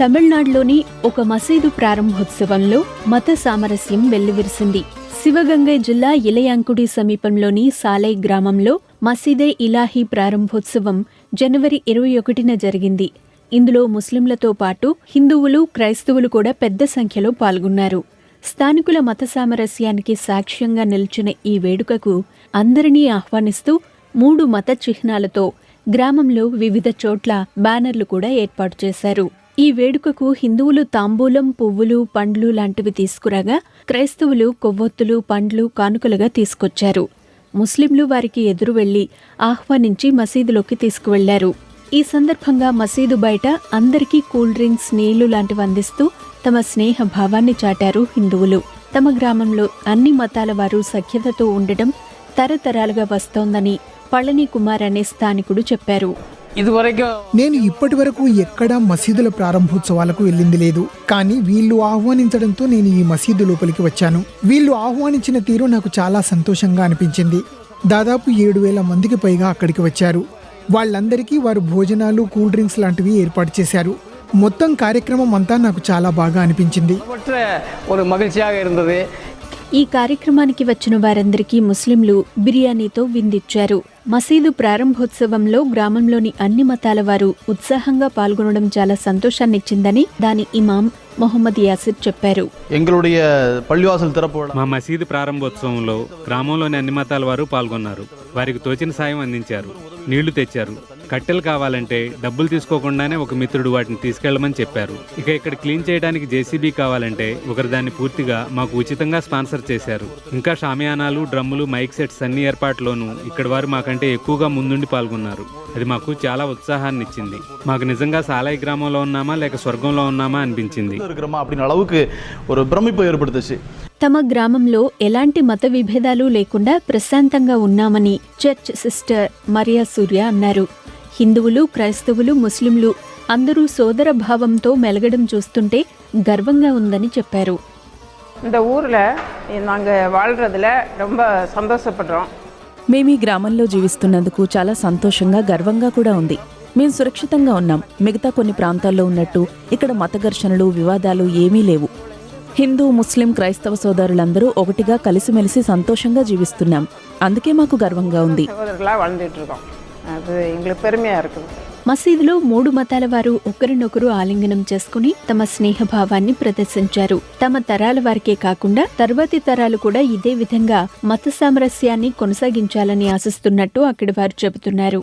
తమిళనాడులోని ఒక మసీదు ప్రారంభోత్సవంలో మత సామరస్యం వెల్లువిరిసింది. శివగంగై జిల్లా ఇలయాంకుడి సమీపంలోని సాలై గ్రామంలో మసీదే ఇలాహీ ప్రారంభోత్సవం జనవరి ఇరవై ఒకటిన జరిగింది. ఇందులో ముస్లింలతో పాటు హిందువులు క్రైస్తవులు కూడా పెద్ద సంఖ్యలో పాల్గొన్నారు. స్థానికుల మత సామరస్యానికి సాక్ష్యంగా నిలిచిన ఈ వేడుకకు అందరినీ ఆహ్వానిస్తూ మూడు మత చిహ్నాలతో గ్రామంలో వివిధ చోట్ల బ్యానర్లు కూడా ఏర్పాటు చేశారు. ఈ వేడుకకు హిందువులు తాంబూలం పువ్వులు పండ్లు లాంటివి తీసుకురాగా క్రైస్తవులు కొవ్వొత్తులు పండ్లు కానుకలుగా తీసుకొచ్చారు. ముస్లింలు వారికి ఎదురు వెళ్ళి ఆహ్వానించి మసీదులోకి తీసుకువెళ్ళారు. ఈ సందర్భంగా మసీదు బయట అందరికీ కూల్ డ్రింక్స్ నీళ్ళు లాంటివి అందిస్తూ తమ స్నేహ భావాన్ని చాటారు హిందువులు. తమ గ్రామంలో అన్ని మతాల వారు సఖ్యతతో ఉండటం తరతరాలుగా వస్తోందని పళని కుమార్ అనే స్థానికుడు చెప్పారు. ఇదివరకు నేను ఇప్పటి వరకు ఎక్కడా మసీదుల ప్రారంభోత్సవాలకు వెళ్ళింది లేదు. కానీ వీళ్ళు ఆహ్వానించడంతో నేను ఈ మసీదు లోపలికి వచ్చాను. వీళ్ళు ఆహ్వానించిన తీరు నాకు చాలా సంతోషంగా అనిపించింది. దాదాపు ఏడు వేల మందికి పైగా అక్కడికి వచ్చారు. వాళ్ళందరికీ వారు భోజనాలు కూల్ డ్రింక్స్ లాంటివి ఏర్పాటు చేశారు. మొత్తం కార్యక్రమం అంతా నాకు చాలా బాగా అనిపించింది. ఈ కార్యక్రమానికి వచ్చిన వారందరికీ ముస్లింలు బిర్యానీతో విందిచ్చారు. మసీదు ప్రారంభోత్సవంలో గ్రామంలోని అన్ని మతాల వారు ఉత్సాహంగా పాల్గొనడం చాలా సంతోషాన్ని ఇచ్చిందని దాని ఇమాం మొహమ్మద్ యాసిర్ చెప్పారు. మా మసీదు ప్రారంభోత్సవంలో గ్రామంలోని అన్ని మతాల వారు పాల్గొన్నారు. వారికి తోచిన సాయం అందించారు. నీళ్ళు తెచ్చారు. కట్టెలు కావాలంటే డబ్బులు తీసుకోకుండానే ఒక మిత్రుడు వాటిని తీసుకెళ్ళమని చెప్పారు. ఇక ఇక్కడ క్లీన్ చేయడానికి జేసీబీ కావాలంటే ఒకరు దాన్ని పూర్తిగా మాకు ఉచితంగా స్పాన్సర్ చేశారు. ఇంకా షామియానాలు డ్రమ్ములు మైక్ సెట్స్ అన్ని ఏర్పాట్లోనూ ఇక్కడ వారు మాకు మాకంటే ఎక్కువగా ముందుండి పాల్గొన్నారు అది మాకు చాలా ఉత్సాహాన్ని ఇచ్చింది మాకు నిజంగా సాలాయి గ్రామంలో ఉన్నామా లేక స్వర్గంలో ఉన్నామా అనిపించింది இருக்கிறோமா அப்படின்னு அளவுக்கு ஒரு பிரமிப்பை ஏற்படுத்துச்சு తమ గ్రామంలో ఎలాంటి మత విభేదాలు లేకుండా ప్రశాంతంగా ఉన్నామని చర్చ్ సిస్టర్ మరియా సూర్య అన్నారు హిందువులు క్రైస్తవులు ముస్లింలు అందరూ సోదర భావంతో మెలగడం చూస్తుంటే గర్వంగా ఉందని చెప్పారు இந்த ஊரில் நாங்கள் வாழ்கிறதுல ரொம்ப சந்தோஷப்படுறோம் మేము ఈ గ్రామంలో జీవిస్తున్నందుకు చాలా సంతోషంగా గర్వంగా కూడా ఉంది. మేము సురక్షితంగా ఉన్నాం. మిగతా కొన్ని ప్రాంతాల్లో ఉన్నట్టు ఇక్కడ మత ఘర్షణలు వివాదాలు ఏమీ లేవు. హిందూ ముస్లిం క్రైస్తవ సోదరులందరూ ఒకటిగా కలిసిమెలిసి సంతోషంగా జీవిస్తున్నాం. అందుకే మాకు గర్వంగా ఉంది. మసీదులో మూడు మతాల వారు ఒకరినొకరు ఆలింగనం చేసుకుని తమ స్నేహ భావాన్ని ప్రదర్శించారు. తమ తరాల వారికే కాకుండా తర్వాతి తరాలు కూడా ఇదే విధంగా మత సామరస్యాన్ని కొనసాగించాలని ఆశిస్తున్నట్టు అక్కడి వారు చెబుతున్నారు.